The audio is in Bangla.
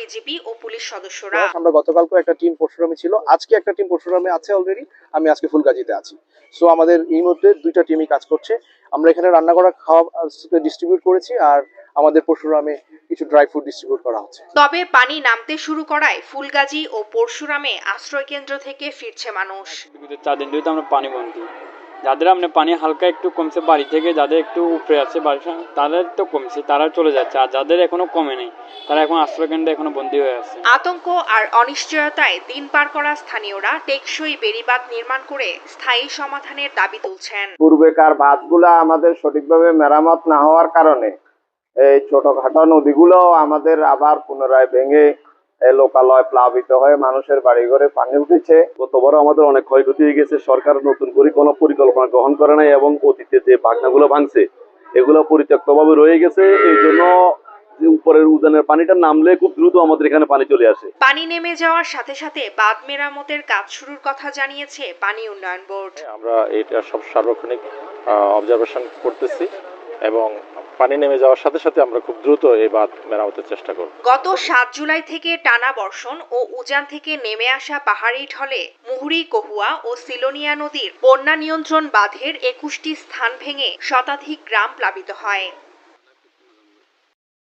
বিজিবি ও পুলিশ সদস্যরা। আমরা গতকালকে একটা টিম পরশুরামে ছিল। আজকে একটা টিম পরশুরামে আছে অলরেডি আমি আজকে ফুলগাজীতে আছি। সো আমাদের এই মুহূর্তে দুইটা টিমই কাজ করছে। আমরা এখানে রান্না করা খাওয়া ডিস্ট্রিবিউট করেছি আর আমাদের পরশুরামে কিছু ড্রাই ফ্রুট ডিস্ট্রিবিউট করা হচ্ছে। তবে পানি নামতে শুরু করায় ফুলগাজী ও পরশুরামে আশ্রয় কেন্দ্র থেকে ফিরছে মানুষ। চার দিন ধরে তো আমরা পানি বন্দি যাদের আপনি পানি হালকা একটু কমছে বাড়ি থেকে যাদের একটু উপরে আছে বাড়ির তাদের তো কমছে তারা চলে যাচ্ছে। আর যাদের এখনও কমে নেই তারা এখন আশ্রয় কেন্দ্রে এখনও বন্দী হয়ে আছে। আতঙ্ক আর অনিশ্চয়তায় দিন পার করা স্থানীয়রা টেকসই বেড়িবাঁধ নির্মাণ করে স্থায়ী সমাধানের দাবি তুলছেন। পূর্বেকার বাঁধগুলা আমাদের সঠিকভাবে মেরামত না হওয়ার কারণে এই ছোটখাটো নদীগুলো আমাদের আবার পুনরায় ভেঙে লোকালয় প্লাবিত হয়ে মানুষের বাড়িঘরে পানি উঠেছে। গতবারও আমাদের অনেক ক্ষয়ক্ষতি হয়ে গেছে। সরকার নতুন করে কোনো পরিকল্পনা গ্রহণ করে নাই এবং অতীতে যে বাগনাগুলো ভাঙছে এগুলো পরিত্যক্তভাবে রয়ে গেছে। এই জন্য উপরের উদানের পানিটা নামলে খুব দ্রুত আমাদের এখানে পানি চলে আসে। পানি নেমে যাওয়ার সাথে সাথে বাঁধ মেরামতের কাজ শুরুর কথা জানিয়েছে পানি উন্নয়ন বোর্ড। আমরা এটা সব সার্বক্ষণিক অবজারভেশন করতেছি। এবং পানি নেমে যাওয়ার সাথে সাথে আমরা খুব দ্রুত এই বাঁধ মেরামতের চেষ্টা করব। গত সাত জুলাই থেকে টানা বর্ষণ ও উজান থেকে নেমে আসা পাহাড়ি ঢলে মুহুরি, কহুয়া ও সিলোনিয়া নদীর বন্যা নিয়ন্ত্রণ বাঁধের একুশটি স্থান ভেঙে শতাধিক গ্রাম প্লাবিত হয়।